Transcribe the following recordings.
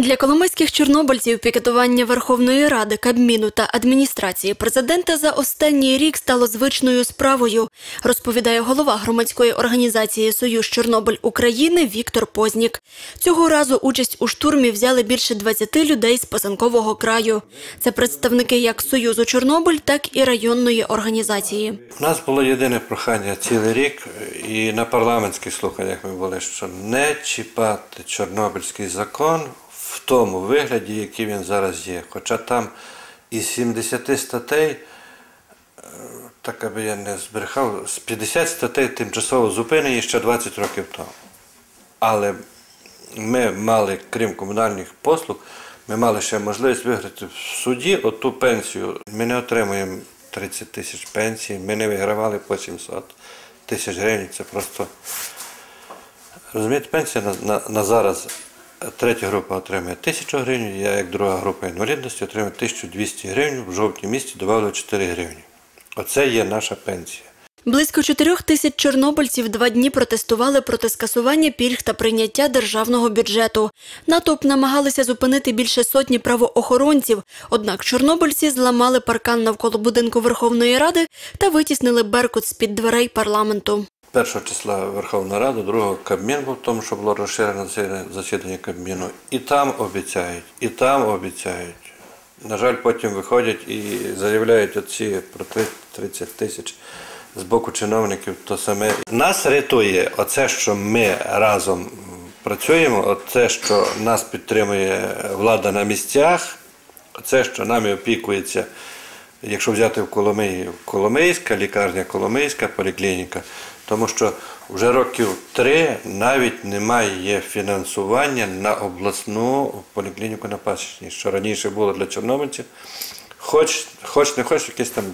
Для коломийських чорнобильців пікетування Верховної Ради, Кабміну та адміністрації президента за останній рік стало звичною справою, розповідає голова громадської організації Союз Чорнобиль України Віктор Познік. Цього разу участь у штурмі взяли більше 20 людей з Писанкового краю. Це представники як Союзу Чорнобиль, так і районної організації. У нас було єдине прохання цілий рік, і на парламентських слуханнях ми були, що не чіпати Чорнобильський закон в тому вигляді, який він зараз є. Хоча там із 70 статей, е, так аби я не збрехав, з 50 статей тимчасово зупинені ще 20 років тому. Але ми мали, крім комунальних послуг, ми мали ще можливість виграти в суді оту пенсію. Ми не отримуємо 30 тисяч пенсій, ми не вигравали по 700 тисяч гривень. Це просто розумієте, пенсія на, на, на зараз. Третя група отримує 1000 гривень, я як друга група інвалідності отримую 1200 гривень, в жовтні місті додали 4 гривні. Оце є наша пенсія. Близько чотирьох тисяч чорнобильців два дні протестували проти скасування пільг та прийняття державного бюджету. Натовп намагалися зупинити більше сотні правоохоронців. Однак чорнобильці зламали паркан навколо будинку Верховної Ради та витіснили Беркут з-під дверей парламенту. 1 числа Верховна Рада, 2 Кабмін був в тому, що було засідання- засідання Кабміну. І там обіцяють, і там обіцяють. На жаль, потім виходять і заявляють оці про 30 тисяч з боку чиновників то саме. Нас рятує оце, що ми разом працюємо, оце, що нас підтримує влада на місцях, оце, що нами опікується. Якщо взяти в Коломиї, Коломийська, лікарня Коломийська, поліклініка, тому що вже років три навіть немає фінансування на обласну поліклініку на Пасічні, що раніше було для чорнобильців. Хоч, хоч не хоч якесь там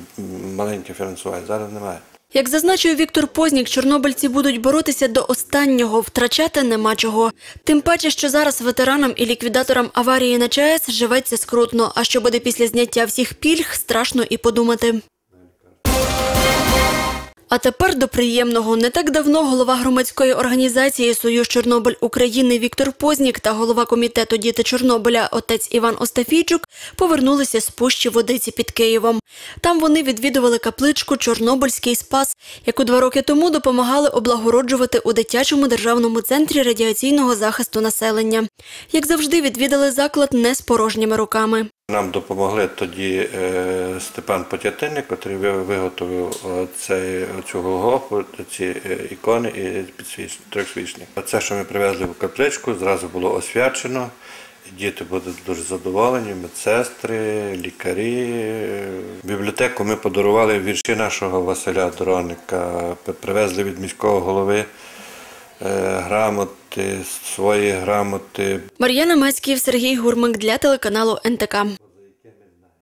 маленьке фінансування, зараз немає. Як зазначив Віктор Познік, чорнобильці будуть боротися до останнього, втрачати нема чого. Тим паче, що зараз ветеранам і ліквідаторам аварії на ЧАЕС живеться скрутно, а що буде після зняття всіх пільг, страшно і подумати. А тепер до приємного. Не так давно голова громадської організації Союз Чорнобиль України Віктор Познік та голова комітету Діти Чорнобиля отець Іван Остафійчук повернулися з пущі водиці під Києвом. Там вони відвідували капличку Чорнобильський спас, яку два роки тому допомагали облагороджувати у дитячому державному центрі радіаційного захисту населення. Як завжди, відвідали заклад не з порожніми руками. Нам допомогли тоді е, Степан Потятинник, який виготовив цей, цю Голгофу, ці е, ікони і підсвіч, трьохсвічник. Це, що ми привезли в капличку, зразу було освячено. Діти будуть дуже задоволені, медсестри, лікарі. Бібліотеку ми подарували вірші нашого Василя Дороника, привезли від міського голови е, грамоти, свої грамоти, Мар'яна Мацьків, Сергій Гурмик для телеканалу НТК.